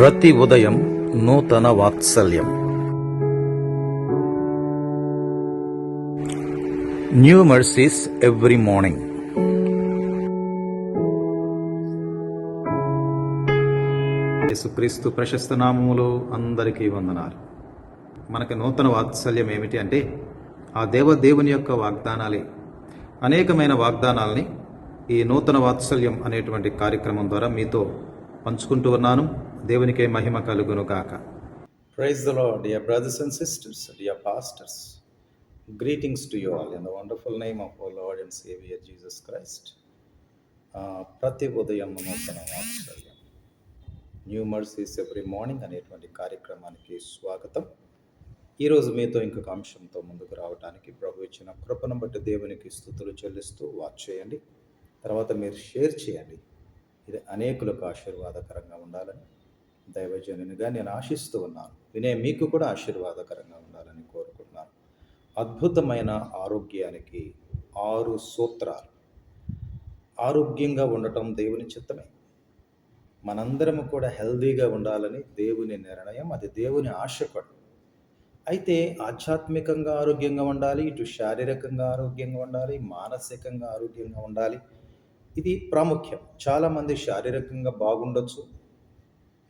ప్రతి ఉదయం నూతన వాత్సల్యం. న్యూ మర్సీస్ ఎవ్రీ మార్నింగ్ యేసుక్రీస్తు ప్రశస్త నామములో అందరికీ వందనాలు. మనకి నూతన వాత్సల్యం ఏమిటి అంటే ఆ దేవదేవుని యొక్క వాగ్దానాలే. అనేకమైన వాగ్దానాల్ని ఈ నూతన వాత్సల్యం అనేటువంటి కార్యక్రమం ద్వారా మీతో పంచుకుంటూ ఉన్నాను. దేవునికే మహిమ కలుగును గాక. Praise the Lord dear brothers and sisters dear pastors greetings to you all in the wonderful name of our Lord and saviour Jesus Christ ప్రతి ఉదయం నూతన వాత్సల్యం. న్యూ మర్సీస్ ఎవ్రీ మార్నింగ్ అనేటువంటి కార్యక్రమానికి స్వాగతం. ఈరోజు మీతో ఇంకొక అంశంతో ముందుకు రావడానికి ప్రభు ఇచ్చిన కృపను బట్టి దేవునికి స్థుతులు చెల్లిస్తూ వాచ్ చేయండి. తర్వాత మీరు షేర్ చేయండి. ఇది అనేకులకు ఆశీర్వాదకరంగా ఉండాలని దైవజనునిగా నేను ఆశిస్తూ ఉన్నాను. వినే మీకు కూడా ఆశీర్వాదకరంగా ఉండాలని కోరుకుంటున్నాను. అద్భుతమైన ఆరోగ్యానికి ఆరు సూత్రాలు. ఆరోగ్యంగా ఉండటం దేవుని చిత్తమే. మనందరము కూడా హెల్దీగా ఉండాలని దేవుని నిర్ణయం అది దేవుని ఆశ కూడా. అయితే ఆధ్యాత్మికంగా ఆరోగ్యంగా ఉండాలి ఇటు శారీరకంగా ఆరోగ్యంగా ఉండాలి మానసికంగా ఆరోగ్యంగా ఉండాలి. ఇది ప్రాముఖ్యం. చాలామంది శారీరకంగా బాగుండొచ్చు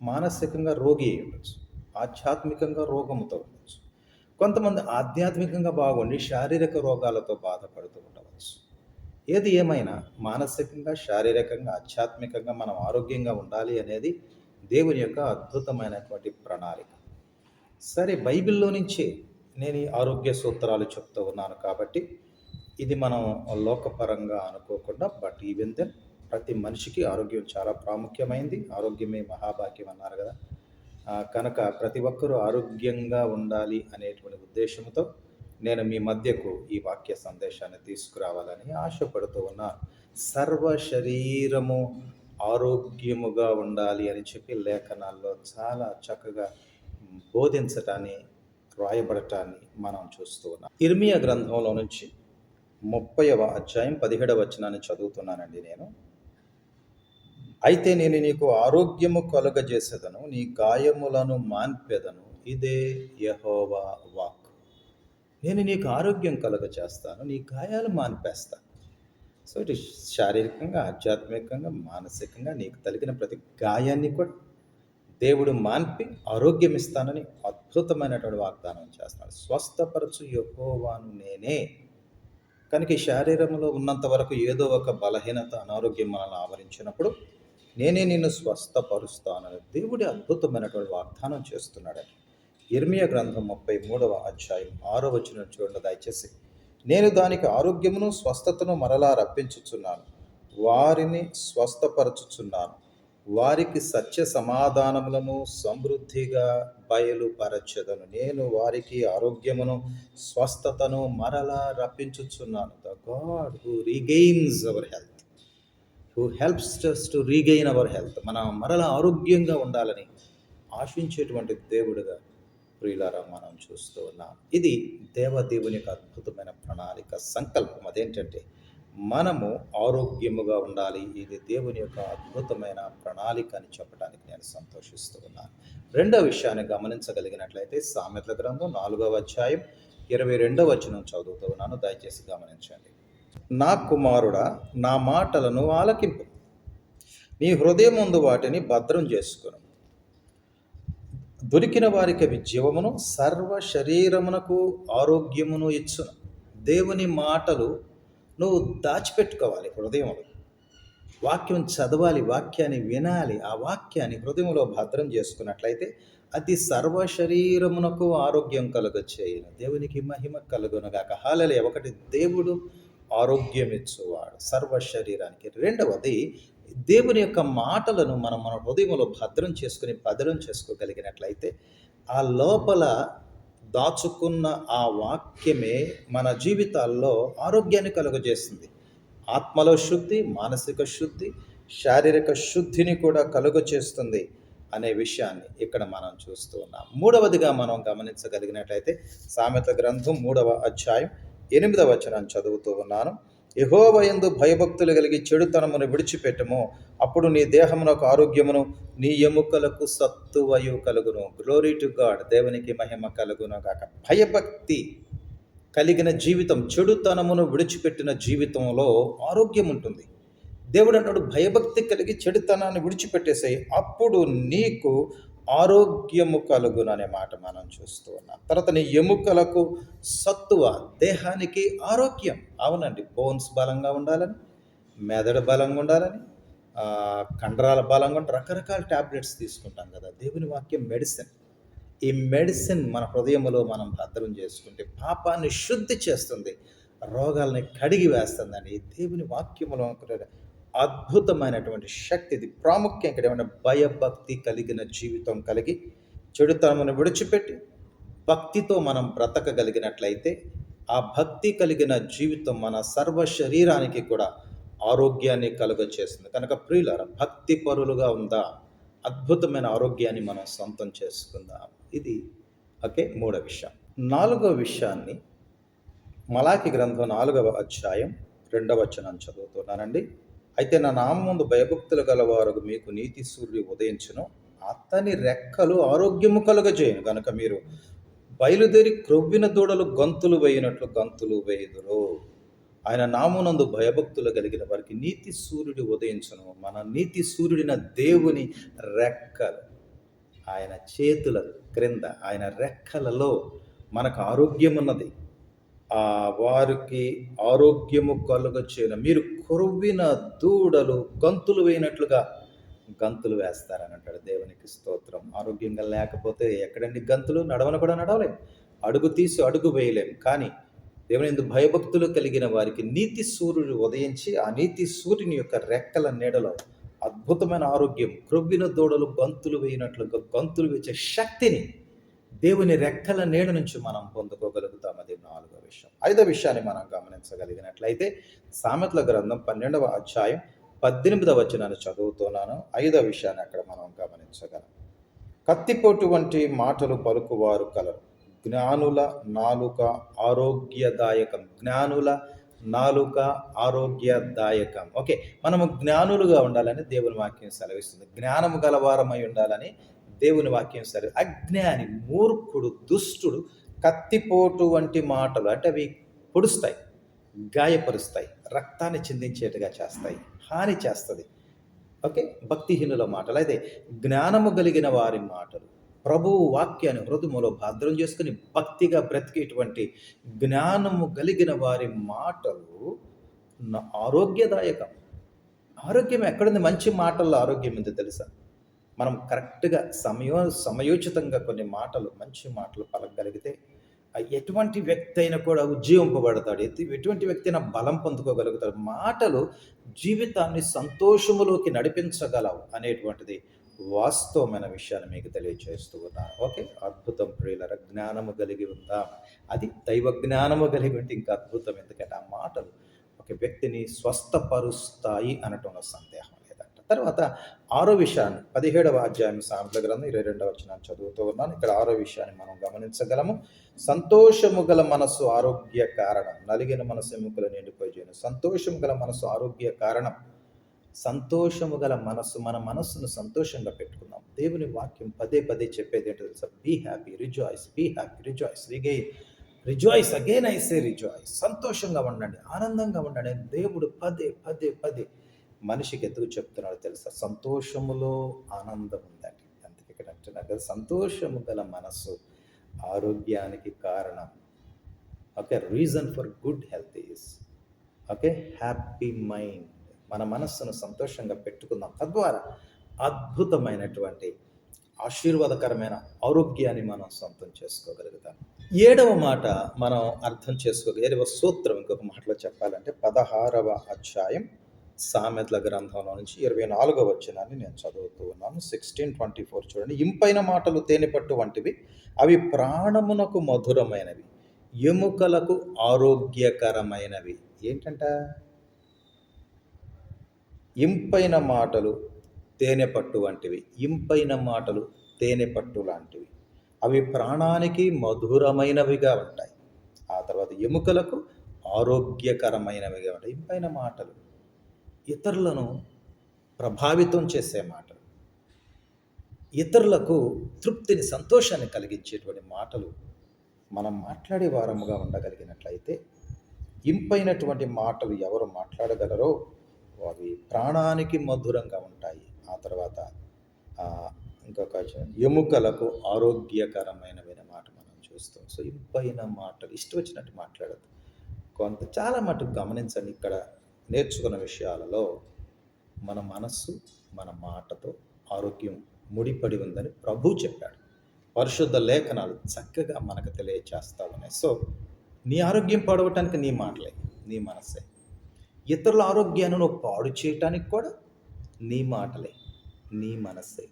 మానసికంగా రోగి అయి ఉండొచ్చు ఆధ్యాత్మికంగా రోగముతో ఉండొచ్చు. కొంతమంది ఆధ్యాత్మికంగా బాగుండి శారీరక రోగాలతో బాధపడుతూ ఉండవచ్చు. ఏది ఏమైనా మానసికంగా శారీరకంగా ఆధ్యాత్మికంగా మనం ఆరోగ్యంగా ఉండాలి అనేది దేవుని యొక్క అద్భుతమైనటువంటి ప్రణాళిక. సరే బైబిల్లో నుంచే నేను ఈ ఆరోగ్య సూత్రాలు చెప్తూ ఉన్నాను కాబట్టి ఇది మనం లోకపరంగా అనుకోకుండా బట్ ఈవెన్ దెన్ ప్రతి మనిషికి ఆరోగ్యం చాలా ప్రాముఖ్యమైంది. ఆరోగ్యమే మహాభాగ్యం అన్నారు కదా. కనుక ప్రతి ఒక్కరూ ఆరోగ్యంగా ఉండాలి అనేటువంటి ఉద్దేశంతో నేను మీ మధ్యకు ఈ వాక్య సందేశాన్ని తీసుకురావాలని ఆశపడుతూ ఉన్నాను సర్వ శరీరము ఆరోగ్యముగా ఉండాలి అని చెప్పి లేఖనాల్లో చాలా చక్కగా బోధించటాన్ని రాయబడటాన్ని మనం చూస్తూ ఉన్నాం. ఇర్మియా గ్రంథంలో నుంచి ముప్పైవ అధ్యాయం పదిహేడవ వచనాన్ని చదువుతున్నానండి నేను. అయితే నేను నీకు ఆరోగ్యము కలుగజేసేదను నీ గాయములను మాన్పెదను. ఇదే యహోవా వాక్ నేను నీకు ఆరోగ్యం కలుగజేస్తాను నీ గాయాలు మాన్పేస్తాను. సో ఇటు శారీరకంగా ఆధ్యాత్మికంగా మానసికంగా నీకు తలిగిన ప్రతి గాయాన్ని కూడా దేవుడు మాన్పి ఆరోగ్యం ఇస్తానని అద్భుతమైనటువంటి వాగ్దానం చేస్తాడు స్వస్థపరచు యహోవాను నేనే. కనుక ఈ శరీరంలో ఉన్నంత వరకు ఏదో ఒక బలహీనత అనారోగ్యం మనల్ని ఆవరించినప్పుడు నేనే నిన్ను స్వస్థపరుస్తానని దేవుడి అద్భుతమైనటువంటి వాగ్దానం చేస్తున్నాడని ఇర్మియ గ్రంథం ముప్పై మూడవ అధ్యాయం ఆరో వచ్చిన చూడండి. దయచేసి నేను దానికి ఆరోగ్యమును స్వస్థతను మరలా రప్పించుచున్నాను. వారిని స్వస్థపరచుచున్నాను. వారికి సత్య సమాధానములను సమృద్ధిగా బయలుపరచదను. నేను వారికి ఆరోగ్యమును స్వస్థతను మరలా రప్పించుచున్నాను. The God who regains our health. Who helps us to regain our health మన మరలా ఆరోగ్యంగా ఉండాలని ఆశించేటువంటి దేవుడుగా ప్రియులారా మనం చూస్తూ ఉన్నాం. ఇది దేవదేవుని యొక్క అద్భుతమైన ప్రణాళిక సంకల్పం. అదేంటంటే మనము ఆరోగ్యముగా ఉండాలి. ఇది దేవుని యొక్క అద్భుతమైన ప్రణాళిక అని చెప్పడానికి నేను సంతోషిస్తూ ఉన్నాను. రెండవ విషయాన్ని గమనించగలిగినట్లయితే సామెతల గ్రంథం నాలుగవ అధ్యాయం ఇరవై రెండవ వచనం చదువుతూ ఉన్నాను. దయచేసి గమనించండి. నా కుమారుడా నా మాటలను ఆలకింపు. నీ హృదయం ముందు వాటిని భద్రం చేసుకును. దొరికిన వారికి అవి జీవమును సర్వ శరీరమునకు ఆరోగ్యమును ఇచ్చును. దేవుని మాటలు నువ్వు దాచిపెట్టుకోవాలి హృదయంలో వాక్యం చదవాలి వాక్యాన్ని వినాలి ఆ వాక్యాన్ని హృదయంలో భద్రం చేసుకున్నట్లయితే అది సర్వ శరీరమునకు ఆరోగ్యం కలుగచేయను. దేవునికి మహిమ కలుగునగాక. హాలలే ఒకటి దేవుడు ఆరోగ్యం ఇచ్చేవాడు సర్వ శరీరానికి. రెండవది దేవుని యొక్క మాటలను మనం మన హృదయంలో భద్రం చేసుకుని భద్రం చేసుకోగలిగినట్లయితే ఆ లోపల దాచుకున్న ఆ వాక్యమే మన జీవితాల్లో ఆరోగ్యాన్ని కలుగజేస్తుంది. ఆత్మలో శుద్ధి మానసిక శుద్ధి శారీరక శుద్ధిని కూడా కలుగజేస్తుంది అనే విషయాన్ని ఇక్కడ మనం చూస్తూ ఉన్నాం. మూడవదిగా మనం గమనించగలిగినట్లయితే సామెత గ్రంథం మూడవ అధ్యాయం ఎనిమిదవ వచనం చదువుతూ ఉన్నాను. యహోవయందు భయభక్తులు కలిగి చెడుతనమును విడిచిపెట్టము. అప్పుడు నీ దేహమునకు ఆరోగ్యమును నీ ఎముకలకు సత్తువయు కలుగును. గ్లోరీ టు గాడ్ దేవునికి మహిమ కలుగును కాక భయభక్తి కలిగిన జీవితం చెడుతనమును విడిచిపెట్టిన జీవితంలో ఆరోగ్యం ఉంటుంది దేవుడు అంటాడు భయభక్తి కలిగి చెడుతనాన్ని విడిచిపెట్టేసాయి. అప్పుడు నీకు ఆరోగ్యము కలుగును అనే మాట మనం చూస్తూ ఉన్నాం. తర్వాత ఎముకలకు సత్తువ దేహానికి ఆరోగ్యం. అవునండి బోన్స్ బలంగా ఉండాలని మెదడు బలంగా ఉండాలని కండరాల బలంగా ఉంటే రకరకాల ట్యాబ్లెట్స్ తీసుకుంటాం కదా. దేవుని వాక్యం మెడిసిన్. ఈ మెడిసిన్ మన హృదయంలో మనం భద్రం చేసుకుంటే పాపాన్ని శుద్ధి చేస్తుంది రోగాల్ని కడిగి వేస్తుందండి దేవుని వాక్యములో అద్భుతమైనటువంటి శక్తి ఇది. ప్రాముఖ్యం ఇక్కడ ఏమైనా భయభక్తి కలిగిన జీవితం కలిగి చెడుతనమును విడిచిపెట్టి భక్తితో మనం బ్రతకగలిగినట్లయితే ఆ భక్తి కలిగిన జీవితం మన సర్వ శరీరానికి కూడా ఆరోగ్యాన్ని కలుగ చేస్తుంది కనుక ప్రియులార భక్తి పరులుగా ఉందా అద్భుతమైన ఆరోగ్యాన్ని మనం సొంతం చేసుకుందాం. ఇది ఓకే మూడో విషయం. నాలుగో విషయాన్ని మలాకి గ్రంథం నాలుగవ అధ్యాయం రెండవ వచనం చదువుతున్నానండి. అయితే నా నామం ముందు భయభక్తులు గలవారు మీకు నీతి సూర్యుడు ఉదయించును. అతని రెక్కలు ఆరోగ్యము కలుగజేయను. కనుక మీరు బయలుదేరి క్రొవ్విన దూడలు గంతులు వేయినట్లు గంతులు వేయుదురు. ఆయన నామునందు భయభక్తులు కలిగిన వారికి నీతి సూర్యుడు ఉదయించను. మన నీతి సూర్యుడిన దేవుని రెక్కలు ఆయన చేతుల క్రింద ఆయన రెక్కలలో మనకు ఆరోగ్యం ఉన్నది వారికి ఆరోగ్యము కలుగచేయను. మీరు కొరువిన దూడలు గంతులు వేయినట్లుగా గంతులు వేస్తారని అంటాడు దేవునికి స్తోత్రం. ఆరోగ్యంగా లేకపోతే ఎక్కడండి గంతులు? నడవను కూడా నడవలేం. అడుగు తీసి అడుగు వేయలేం. కానీ దేవుని ఎందు భయభక్తులు కలిగిన వారికి నీతి సూర్యుడు ఉదయించి ఆ నీతి సూర్యుని యొక్క రెక్కల నీడలో అద్భుతమైన ఆరోగ్యం క్రొవ్విన దూడలు గంతులు వేయినట్లుగా గంతులు వేసే శక్తిని దేవుని రెక్కల నీడ నుంచి మనం పొందుకోగలుగుతాం అది నాలుగో విషయం? ఐదో విషయాన్ని మనం గమనించగలిగినట్లయితే సామెతల గ్రంథం పన్నెండవ అధ్యాయం పద్దెనిమిదవ వచనాన్ని చదువుతున్నాను. ఐదో విషయాన్ని అక్కడ మనం గమనించగలం. కత్తిపోటు వంటి మాటలు పలుకువారు కలరు. జ్ఞానుల నాలుక ఆరోగ్యదాయకం. జ్ఞానుల నాలుక ఆరోగ్యదాయకం. ఓకే మనము జ్ఞానులుగా ఉండాలని దేవుని వాక్యం సెలవిస్తుంది. జ్ఞానము గలవారమై ఉండాలని దేవుని వాక్యం సరే. అజ్ఞాని మూర్ఖుడు దుష్టుడు కత్తిపోటు వంటి మాటలు అంటే అవి పొడుస్తాయి గాయపరుస్తాయి రక్తాన్ని చిందించేట్టుగా చేస్తాయి హాని చేస్తుంది. ఓకే? భక్తిహీనుల మాటలు. అయితే జ్ఞానము కలిగిన వారి మాటలు ప్రభువు వాక్యాన్ని హృదయములో భద్రం చేసుకుని భక్తిగా బ్రతికేటువంటి జ్ఞానము కలిగిన వారి మాటలు ఆరోగ్యదాయకం. ఆరోగ్యం ఎక్కడుంది? మంచి మాటల్లో ఆరోగ్యం ఉంది తెలుసా? మనం కరెక్ట్గా సమయో సమయోచితంగా కొన్ని మాటలు మంచి మాటలు పలకగలిగితే ఎటువంటి వ్యక్తి అయినా కూడా ఉజ్జీవింపబడతాడు. ఎత్తి ఎటువంటి వ్యక్తి అయినా బలం పొందుకోగలుగుతాడు. మాటలు జీవితాన్ని సంతోషములోకి నడిపించగలవు అనేటువంటిది వాస్తవమైన విషయాన్ని మీకు తెలియజేస్తూ ఉన్నాను. ఓకే? అద్భుతం ప్రియుల జ్ఞానము కలిగి ఉందాం. అది దైవ జ్ఞానము కలిగి ఉంటే ఇంకా అద్భుతం. ఎందుకంటే ఆ మాటలు ఒక వ్యక్తిని స్వస్థపరుస్తాయి అనటం సంగతి. తర్వాత ఆరో విషయాన్ని పదిహేడవ అధ్యాయం సాంప్ల గ్రంథం ఇరవై రెండవ వచ్చినాన్ని చదువుతూ ఉన్నాను. ఇక్కడ ఆరో విషయాన్ని మనం గమనించగలము. సంతోషము గల మనస్సు ఆరోగ్య కారణం. నలిగిన మనసు ఎముకలు నిండిపోయి చేయను సంతోషము గల మనసు ఆరోగ్య కారణం. సంతోషము గల మనస్సు మన మనస్సును సంతోషంగా పెట్టుకుందాం. దేవుని వాక్యం పదే పదే చెప్పేది ఏంటో తెలుసా? Be happy rejoice be happy rejoice regain rejoice again I say rejoice సంతోషంగా ఉండండి ఆనందంగా ఉండండి. దేవుడు పదే పదే పదే మనిషికి ఎందుకు చెప్తున్నాడో తెలుసా? సంతోషములో ఆనందం ఉందండి. అందుకే ఇక్కడ అంటున్నారు కదా సంతోషము గల మనస్సు ఆరోగ్యానికి కారణం. Okay reason for good health is okay happy mind. మన మనస్సును సంతోషంగా పెట్టుకుందాం. తద్వారా అద్భుతమైనటువంటి ఆశీర్వాదకరమైన ఆరోగ్యాన్ని మనం సొంతం చేసుకోగలుగుతాం. ఏడవ మాట మనం అర్థం చేసుకోగలిగే సూత్రం ఇంకొక మాటలో చెప్పాలంటే పదహారవ అధ్యాయం సామెతల గ్రంథంలో నుంచి ఇరవై నాలుగో వచ్చినాన్ని నేను చదువుతూ ఉన్నాను. సిక్స్టీన్ ట్వంటీ ఫోర్ చూడండి. ఇంపైన మాటలు తేనెపట్టు వంటివి అవి ప్రాణమునకు మధురమైనవి ఎముకలకు ఆరోగ్యకరమైనవి. ఏంటంట? ఇంపైన మాటలు తేనెపట్టు వంటివి ఇంపైన మాటలు తేనెపట్టు లాంటివి. అవి ప్రాణానికి మధురమైనవిగా ఉంటాయి. ఆ తర్వాత ఎముకలకు ఆరోగ్యకరమైనవిగా ఉంటాయి. ఇంపైన మాటలు. ఇతరులను ప్రభావితం చేసే మాటలు ఇతరులకు తృప్తిని సంతోషాన్ని కలిగించేటువంటి మాటలు మనం మాట్లాడే వారముగా ఉండగలిగినట్లయితే ఇంపైనటువంటి మాటలు ఎవరు మాట్లాడగలరో అవి ప్రాణానికి మధురంగా ఉంటాయి. ఆ తర్వాత ఇంకొక ఎముకలకు ఆరోగ్యకరమైనమైన మాట మనం చూస్తాం. సో ఇంపైన మాటలు ఇష్టం వచ్చినట్టు మాట్లాడదు కొంత చాలా మటుకు గమనించండి. ఇక్కడ నేర్చుకున్న విషయాలలో మన మనస్సు మన మాటతో ఆరోగ్యం ముడిపడి ఉందని ప్రభు చెప్పాడు. పరిశుద్ధ లేఖనాలు చక్కగా మనకు తెలియచేస్తా ఉన్నాయి సో నీ ఆరోగ్యం పాడవటానికి నీ మాటలే నీ మనస్సే ఇతరుల ఆరోగ్యాన్ని నువ్వు పాడు చేయటానికి కూడా నీ మాటలే నీ మనస్సే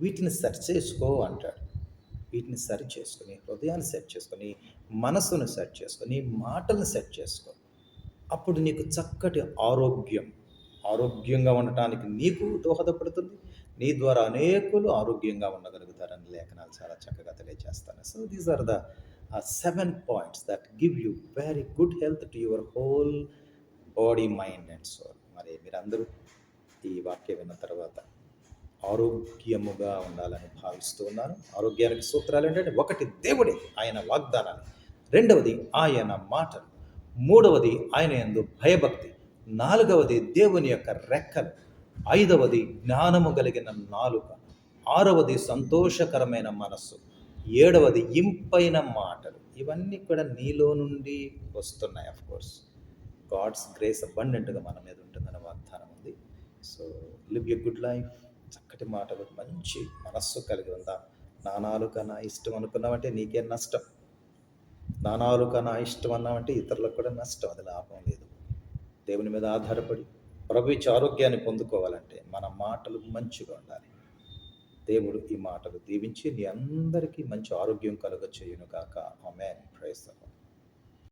వీటిని సరి చేసుకో అంటాడు. వీటిని సరి చేసుకుని హృదయాన్ని సెట్ చేసుకొని మనస్సును సెట్ చేసుకొని మాటలను సెట్ చేసుకో. అప్పుడు నీకు చక్కటి ఆరోగ్యం. ఆరోగ్యంగా ఉండటానికి నీకు దోహదపడుతుంది. నీ ద్వారా అనేకులు ఆరోగ్యంగా ఉండగలుగుతారని లేఖనాలు చాలా చక్కగా తెలియజేస్తాను. So these are the seven points that give you very good health to your whole body mind and soul మరి మీరందరూ ఈ వాక్యం విన్న తర్వాత ఆరోగ్యముగా ఉండాలని భావిస్తూ ఉన్నాను ఆరోగ్యానికి సూత్రాలు ఏంటంటే ఒకటి దేవుడే ఆయన వాగ్దానాలు. రెండవది ఆయన మాటలు. మూడవది ఆయన ఎందు భయభక్తి. నాలుగవది దేవుని యొక్క రెక్కలు. ఐదవది జ్ఞానము కలిగిన నాలుక. ఆరవది సంతోషకరమైన మనస్సు. ఏడవది ఇంపైన మాటలు. ఇవన్నీ కూడా నీలో నుండి వస్తున్నాయి అఫ్ కోర్స్ గాడ్స్ గ్రేస్ అబండెంట్గా మన మీద ఉంటుందన్న వాగ్దానం ఉంది. So live a good life చక్కటి మాటలు మంచి మనస్సు కలిగి ఉందా. నానాలు కన్నా ఇష్టం అనుకున్నావంటే నీకే నష్టం? నానాలు కన్నా ఇష్టం అన్నామంటే ఇతరులకు కూడా నష్టం అది లాభం లేదు. దేవుని మీద ఆధారపడి ప్రభు ఇచ్చే ఆరోగ్యాన్ని పొందుకోవాలంటే మన మాటలు మంచిగా ఉండాలి. దేవుడు ఈ మాటలు దీవించి నీ అందరికీ మంచి ఆరోగ్యం కలుగ చేయును కాక ఆమె